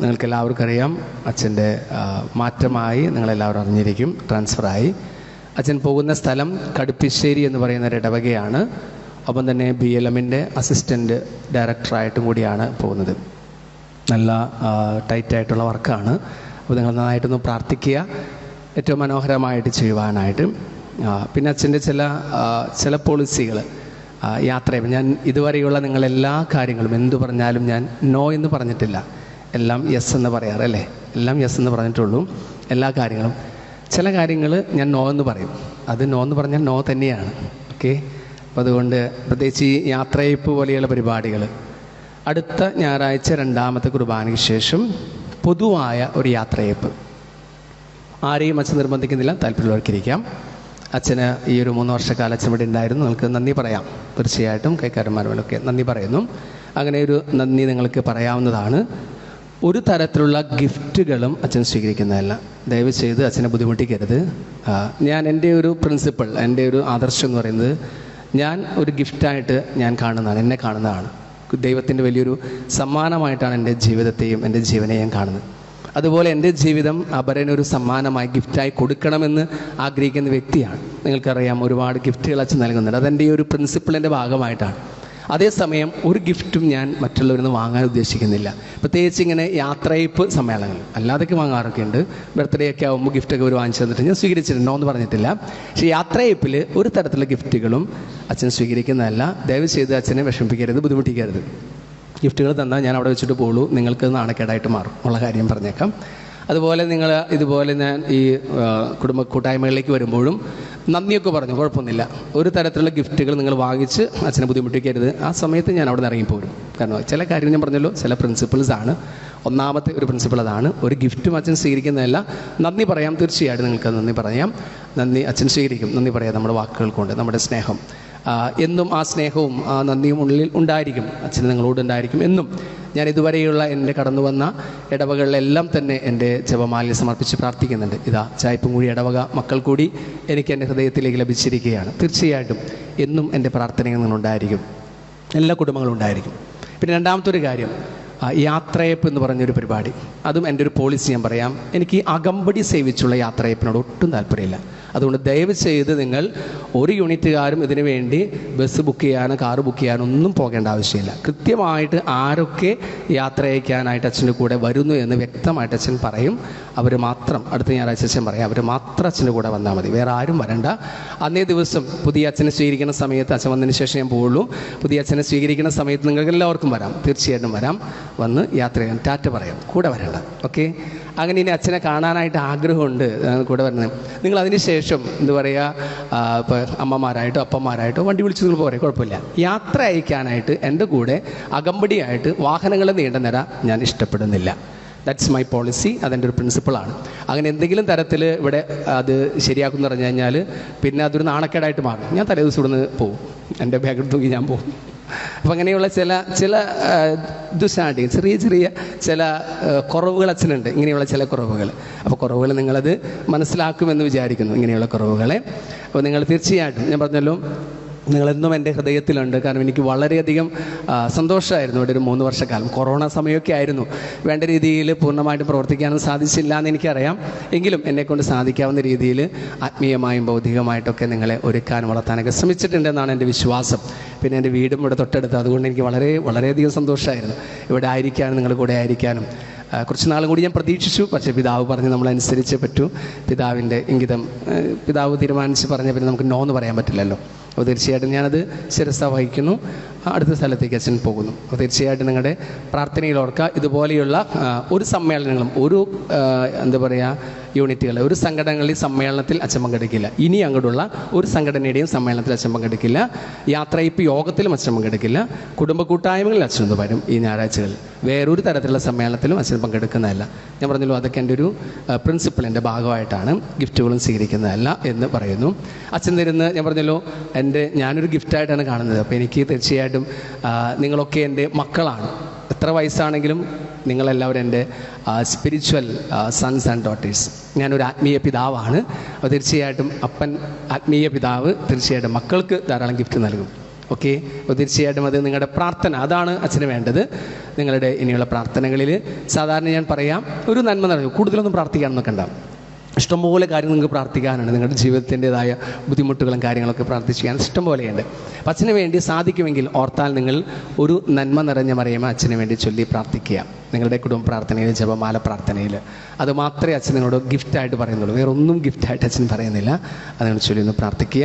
നിങ്ങൾക്ക് എല്ലാവർക്കും അറിയാം അച്ഛന്റെ മാറ്റമായി നിങ്ങളെല്ലാവരും അറിഞ്ഞിരിക്കും ട്രാൻസ്ഫറായി. അച്ഛൻ പോകുന്ന സ്ഥലം കടുപ്പിശ്ശേരി എന്ന് പറയുന്ന ഒരു ഇടവകയാണ്. ഒപ്പം തന്നെ ബി എൽ എമ്മിന്റെ അസിസ്റ്റന്റ് ഡയറക്ടറായിട്ടും കൂടിയാണ് പോകുന്നത്. നല്ല ടൈറ്റായിട്ടുള്ള വർക്കാണ്. അപ്പോൾ നിങ്ങൾ നന്നായിട്ടൊന്ന് പ്രാർത്ഥിക്കുക. ഏറ്റവും മനോഹരമായിട്ട് ചെയ്യുവാനായിട്ട്. പിന്നെ അച്ഛന്റെ ചില ചില പോളിസികൾ യാത്ര ഞാൻ ഇതുവരെയുള്ള നിങ്ങളെല്ലാ കാര്യങ്ങളും എന്തു പറഞ്ഞാലും ഞാൻ നോ എന്ന് പറഞ്ഞിട്ടില്ല. എല്ലാം യെസ് എന്ന് പറയാറല്ലേ എല്ലാം യെസ് എന്ന് പറഞ്ഞിട്ടുള്ളൂ. എല്ലാ കാര്യങ്ങളും. ചില കാര്യങ്ങൾ ഞാൻ നോ എന്ന് പറയും. അത് നോ എന്ന് പറഞ്ഞാൽ നോ തന്നെയാണ്. ഓക്കെ അപ്പോൾ അതുകൊണ്ട് പ്രത്യേകിച്ച് ഈ യാത്രയപ്പ് പോലെയുള്ള പരിപാടികൾ. അടുത്ത ഞായറാഴ്ച രണ്ടാമത്തെ കുർബാനയ്ക്ക് ശേഷം പൊതുവായ ഒരു യാത്രയപ്പ് ആരെയും അച്ഛൻ നിർബന്ധിക്കുന്നില്ല. താല്പര്യമുള്ളവർക്കിരിക്കാം. അച്ഛന് ഈ ഒരു മൂന്ന് വർഷക്കാലം അച്ഛൻ ഇവിടെ ഉണ്ടായിരുന്നു. നിങ്ങൾക്ക് നന്ദി പറയാം. തീർച്ചയായിട്ടും കൈക്കാരന്മാരുമൊക്കെ നന്ദി പറയുന്നു. അങ്ങനെ ഒരു നന്ദി നിങ്ങൾക്ക് പറയാവുന്നതാണ്. ഒരു തരത്തിലുള്ള ഗിഫ്റ്റുകളും അച്ഛൻ സ്വീകരിക്കുന്നതല്ല. ദയവ് ചെയ്ത് അച്ഛനെ ബുദ്ധിമുട്ടിക്കരുത്. ഞാൻ എന്റെ ഒരു പ്രിൻസിപ്പിൾ എന്റെ ഒരു ആദർശം എന്ന് പറയുന്നത് ഞാൻ ഒരു ഗിഫ്റ്റായിട്ട് ഞാൻ കാണുന്നതാണ് എന്നെ കാണുന്നതാണ്. ദൈവത്തിന്റെ വലിയൊരു സമ്മാനമായിട്ടാണ് എന്റെ ജീവിതത്തെയും എന്റെ ജീവനെയും കാണുന്നത്. അതുപോലെ എന്റെ ജീവിതം അപരനൊരു സമ്മാനമായി ഗിഫ്റ്റായി കൊടുക്കണമെന്ന് ആഗ്രഹിക്കുന്ന വ്യക്തിയാണ്. നിങ്ങൾക്കറിയാം ഒരുപാട് ഗിഫ്റ്റുകൾ അച്ഛൻ നൽകുന്നുണ്ട്. അതെന്റെ ഈ ഒരു പ്രിൻസിപ്പിളിന്റെ ഭാഗമായിട്ടാണ്. അതേസമയം ഒരു ഗിഫ്റ്റും ഞാൻ മറ്റുള്ളവരിൽ നിന്ന് വാങ്ങാൻ ഉദ്ദേശിക്കുന്നില്ല. പ്രത്യേകിച്ച് ഇങ്ങനെ യാത്രയപ്പ് സമ്മേളനങ്ങൾ. അല്ലാതൊക്കെ വാങ്ങാറൊക്കെ ഉണ്ട്. ബർത്ത്ഡേ ഒക്കെ ആകുമ്പോൾ ഗിഫ്റ്റൊക്കെ ഒരു വാങ്ങിച്ചു തന്നിട്ട് ഞാൻ സ്വീകരിച്ചിട്ടുണ്ടോ. എന്ന് പറഞ്ഞിട്ടില്ല. പക്ഷേ യാത്രയപ്പിൽ ഒരു തരത്തിലുള്ള ഗിഫ്റ്റുകളും അച്ഛൻ സ്വീകരിക്കുന്നതല്ല. ദയവ് ചെയ്ത് അച്ഛനെ വിഷമിപ്പിക്കരുത് ബുദ്ധിമുട്ടിക്കരുത്. ഗിഫ്റ്റുകൾ തന്നാൽ ഞാൻ അവിടെ വെച്ചിട്ട് പോകുള്ളൂ നിങ്ങൾക്ക് നാണക്കേടായിട്ട് മാറും. ഉള്ള കാര്യം പറഞ്ഞേക്കാം. അതുപോലെ നിങ്ങൾ ഇതുപോലെ ഞാൻ ഈ കുടുംബ കൂട്ടായ്മകളിലേക്ക് വരുമ്പോഴും നന്ദിയൊക്കെ പറഞ്ഞു കുഴപ്പമൊന്നുമില്ല. ഒരു തരത്തിലുള്ള ഗിഫ്റ്റുകൾ നിങ്ങൾ വാങ്ങിച്ച് അച്ഛനെ ബുദ്ധിമുട്ടിക്കരുത് ആ സമയത്ത് ഞാൻ അവിടെ നിന്ന് ഇറങ്ങിപ്പോരും. കാരണം ചില കാര്യം ഞാൻ പറഞ്ഞല്ലോ ചില പ്രിൻസിപ്പിൾസ് ആണ്. ഒന്നാമത്തെ ഒരു പ്രിൻസിപ്പിൾ അതാണ് ഒരു ഗിഫ്റ്റും അച്ഛൻ സ്വീകരിക്കുന്നതല്ല. നന്ദി പറയാം തീർച്ചയായിട്ടും നിങ്ങൾക്ക് നന്ദി പറയാം. നന്ദി അച്ഛൻ സ്വീകരിക്കും. നന്ദി പറയാം നമ്മുടെ വാക്കുകൾ കൊണ്ട് നമ്മുടെ സ്നേഹം. എന്നും ആ സ്നേഹവും ആ നന്ദിയും ഉള്ളിൽ ഉണ്ടായിരിക്കും. അച്ഛൻ നിങ്ങളോട് ഉണ്ടായിരിക്കും എന്നും. ഞാൻ ഇതുവരെയുള്ള എന്റെ കടന്നു വന്ന ഇടവകളിലെല്ലാം തന്നെ എന്റെ ജപമാലിന് സമർപ്പിച്ച് പ്രാർത്ഥിക്കുന്നുണ്ട്. ഇതാ ചായപ്പുംകുഴി ഇടവക മക്കൾ കൂടി എനിക്ക് എന്റെ ഹൃദയത്തിലേക്ക് ലഭിച്ചിരിക്കുകയാണ്. തീർച്ചയായിട്ടും എന്നും എന്റെ പ്രാർത്ഥനകൾ നിങ്ങളുണ്ടായിരിക്കും എല്ലാ കുടുംബങ്ങളും ഉണ്ടായിരിക്കും. പിന്നെ രണ്ടാമത്തെ ഒരു കാര്യം യാത്രയപ്പ് എന്ന് പറഞ്ഞൊരു പരിപാടി. അതും എന്റെ ഒരു പോളിസി ഞാൻ പറയാം. എനിക്ക് അകമ്പടി സേവിച്ചുള്ള യാത്രയപ്പിനോട് ഒട്ടും താല്പര്യമില്ല. അതുകൊണ്ട് ദയവ് ചെയ്ത് നിങ്ങൾ ഒരു യൂണിറ്റുകാരും ഇതിനു വേണ്ടി ബസ് ബുക്ക് ചെയ്യാനോ കാറ് ബുക്ക് ചെയ്യാനോ ഒന്നും പോകേണ്ട ആവശ്യമില്ല. കൃത്യമായിട്ട് ആരൊക്കെ യാത്ര അയക്കാനായിട്ട് അച്ഛന്റെ കൂടെ വരുന്നു എന്ന് വ്യക്തമായിട്ട് അച്ഛൻ പറയും. അവർ മാത്രം അടുത്ത ഞായറാഴ്ച അച്ഛൻ പറയും അവർ മാത്രം അച്ഛന്റെ കൂടെ വന്നാൽ മതി. വേറെ ആരും വരണ്ട. അന്നേ ദിവസം പുതിയ അച്ഛനെ സ്വീകരിക്കുന്ന സമയത്ത് അച്ഛൻ വന്നതിന് ശേഷം ഞാൻ പോവുള്ളൂ. പുതിയ അച്ഛനെ സ്വീകരിക്കുന്ന സമയത്ത് നിങ്ങൾക്ക് എല്ലാവർക്കും വരാം. തീർച്ചയായിട്ടും വരാം. വന്ന് യാത്ര ചെയ്യാൻ ടാറ്റ പറയാം. കൂടെ വരണ്ട. ഓക്കെ? അങ്ങനെ ഇനി അച്ഛനെ കാണാനായിട്ട് ആഗ്രഹമുണ്ട് കൂടെ വരുന്നത്. നിങ്ങൾ അതിന് ശേഷം എന്താ പറയുക ഇപ്പോൾ അമ്മമാരായിട്ടോ അപ്പന്മാരായിട്ടോ വണ്ടി വിളിച്ച് നിങ്ങൾ പോരെ കുഴപ്പമില്ല. യാത്ര അയക്കാനായിട്ട് എന്റെ കൂടെ അകമ്പടിയായിട്ട് വാഹനങ്ങൾ നീണ്ട നിര ഞാൻ ഇഷ്ടപ്പെടുന്നില്ല. ദാറ്റ്സ് മൈ പോളിസി അതെന്റെ ഒരു പ്രിൻസിപ്പിളാണ് അങ്ങനെ എന്തെങ്കിലും തരത്തിൽ ഇവിടെ അത് ശരിയാക്കുമെന്ന് പറഞ്ഞു കഴിഞ്ഞാൽ പിന്നെ അതൊരു നാണക്കേടായിട്ട് മാറും. ഞാൻ തലേ ദിവസം ഇവിടുന്ന് പോകും എന്റെ ബാഗ് തൂക്കി ഞാൻ പോകും അപ്പം അങ്ങനെയുള്ള ചില ചില ദുശാഠ്യം ചെറിയ ചെറിയ ചില കുറവുകൾ അച്ഛനുണ്ട്. ഇങ്ങനെയുള്ള ചില കുറവുകൾ. അപ്പോൾ കുറവുകൾ നിങ്ങളത് മനസ്സിലാക്കുമെന്ന് വിചാരിക്കുന്നു ഇങ്ങനെയുള്ള കുറവുകളെ. അപ്പോൾ നിങ്ങൾ തീർച്ചയായിട്ടും ഞാൻ പറഞ്ഞല്ലോ നിങ്ങളെന്നും എന്റെ ഹൃദയത്തിലുണ്ട്. കാരണം എനിക്ക് വളരെയധികം സന്തോഷമായിരുന്നു ഇവിടെ ഒരു മൂന്ന് വർഷക്കാലം. കൊറോണ സമയമൊക്കെ ആയിരുന്നു. വേണ്ട രീതിയിൽ പൂർണമായിട്ട് പ്രവർത്തിക്കാനും സാധിച്ചില്ല എന്ന് എനിക്കറിയാം. എങ്കിലും എന്നെക്കൊണ്ട് സാധിക്കാവുന്ന രീതിയിൽ ആത്മീയമായും ഭൗതികമായിട്ടൊക്കെ നിങ്ങളെ ഒരുക്കാനും വളർത്താനൊക്കെ ശ്രമിച്ചിട്ടുണ്ടെന്നാണ് എന്റെ വിശ്വാസം. പിന്നെ എന്റെ വീടും ഇവിടെ തൊട്ടടുത്ത്. അതുകൊണ്ട് എനിക്ക് വളരെ വളരെയധികം സന്തോഷമായിരുന്നു ഇവിടെ ആയിരിക്കാനും നിങ്ങളുടെ കൂടെ ആയിരിക്കാനും. കുറച്ച് നാളും കൂടി ഞാൻ പ്രതീക്ഷിച്ചു. പക്ഷേ പിതാവ് പറഞ്ഞ് നമ്മളനുസരിച്ചേ പറ്റൂ. പിതാവിന്റെ ഇംഗിതം പിതാവ് തീരുമാനിച്ച് പറഞ്ഞ പിന്നെ നമുക്ക് നോ എന്ന് പറയാൻ പറ്റില്ലല്ലോ. അപ്പോൾ തീർച്ചയായിട്ടും ഞാനത് ശിരസ വഹിക്കുന്നു. അടുത്ത സ്ഥലത്തേക്ക് അച്ഛൻ പോകുന്നു. അപ്പോൾ തീർച്ചയായിട്ടും നിങ്ങളുടെ പ്രാർത്ഥനയിൽ ഓർക്കുക ഇതുപോലെയുള്ള ഒരു സമ്മേളനങ്ങളും ഒരു എന്താ പറയുക യൂണിറ്റുകൾ ഒരു സംഘടനകളിൽ സമ്മേളനത്തിൽ അച്ഛൻ പങ്കെടുക്കില്ല. ഇനി അങ്ങോട്ടുള്ള ഒരു സംഘടനയുടെയും സമ്മേളനത്തിൽ അച്ഛൻ പങ്കെടുക്കില്ല. യാത്രയിപ്പ് യോഗത്തിലും അച്ഛൻ പങ്കെടുക്കില്ല. കുടുംബ കൂട്ടായ്മകളിൽ അച്ഛൻ വരും ഈ ഞായറാഴ്ചകളിൽ. വേറൊരു തരത്തിലുള്ള സമ്മേളനത്തിലും അച്ഛൻ പങ്കെടുക്കുന്നതല്ല. ഞാൻ പറഞ്ഞല്ലോ അതൊക്കെ എന്റെ ഒരു പ്രിൻസിപ്പളിന്റെ ഭാഗമായിട്ടാണ് ഗിഫ്റ്റുകളും സ്വീകരിക്കുന്നതല്ല എന്ന് പറയുന്നു. അച്ഛൻ തരുന്ന ഞാൻ പറഞ്ഞല്ലോ എന്റെ ഞാനൊരു ഗിഫ്റ്റായിട്ടാണ് കാണുന്നത്. അപ്പോൾ എനിക്ക് തീർച്ചയായിട്ടും നിങ്ങളൊക്കെ എന്റെ മക്കളാണ്. എത്ര വയസ്സാണെങ്കിലും നിങ്ങളെല്ലാവരും എന്റെ സ്പിരിച്വൽ സൺസ് ആൻഡ് ഡോട്ടേഴ്സ് ഞാനൊരു ആത്മീയ പിതാവാണ്. അപ്പോൾ തീർച്ചയായിട്ടും അപ്പൻ ആത്മീയ പിതാവ് തീർച്ചയായിട്ടും മക്കൾക്ക് ധാരാളം ഗിഫ്റ്റ് നൽകും. ഓക്കെ അപ്പോൾ തീർച്ചയായിട്ടും അത് നിങ്ങളുടെ പ്രാർത്ഥന അതാണ് അച്ഛന് വേണ്ടത്. നിങ്ങളുടെ ഇനിയുള്ള പ്രാർത്ഥനകളിൽ സാധാരണ ഞാൻ പറയാം ഒരു നന്മ നടക്കും കൂടുതലൊന്നും പ്രാർത്ഥിക്കാനൊന്നും കണ്ട ഇഷ്ടംപോലെ കാര്യങ്ങൾ നിങ്ങൾക്ക് പ്രാർത്ഥിക്കാനാണ് നിങ്ങളുടെ ജീവിതത്തിന്റെതായ ബുദ്ധിമുട്ടുകളും കാര്യങ്ങളൊക്കെ പ്രാർത്ഥിക്കാൻ ഇഷ്ടംപോലെയുണ്ട്. അപ്പം അച്ഛന് വേണ്ടി സാധിക്കുമെങ്കിൽ ഓർത്താൽ നിങ്ങൾ ഒരു നന്മ നിറഞ്ഞ മറിയുമ്പോൾ അച്ഛന് വേണ്ടി ചൊല്ലി പ്രാർത്ഥിക്കുക. നിങ്ങളുടെ കുടുംബ പ്രാർത്ഥനയിൽ ജപമാല പ്രാർത്ഥനയിൽ. അത് മാത്രമേ അച്ഛൻ നിങ്ങളോട് ഗിഫ്റ്റായിട്ട് പറയുന്നുള്ളൂ. വേറൊന്നും ഗിഫ്റ്റായിട്ട് അച്ഛൻ പറയുന്നില്ല. അത് നിങ്ങൾ ചൊല്ലി ഒന്ന് പ്രാർത്ഥിക്കുക.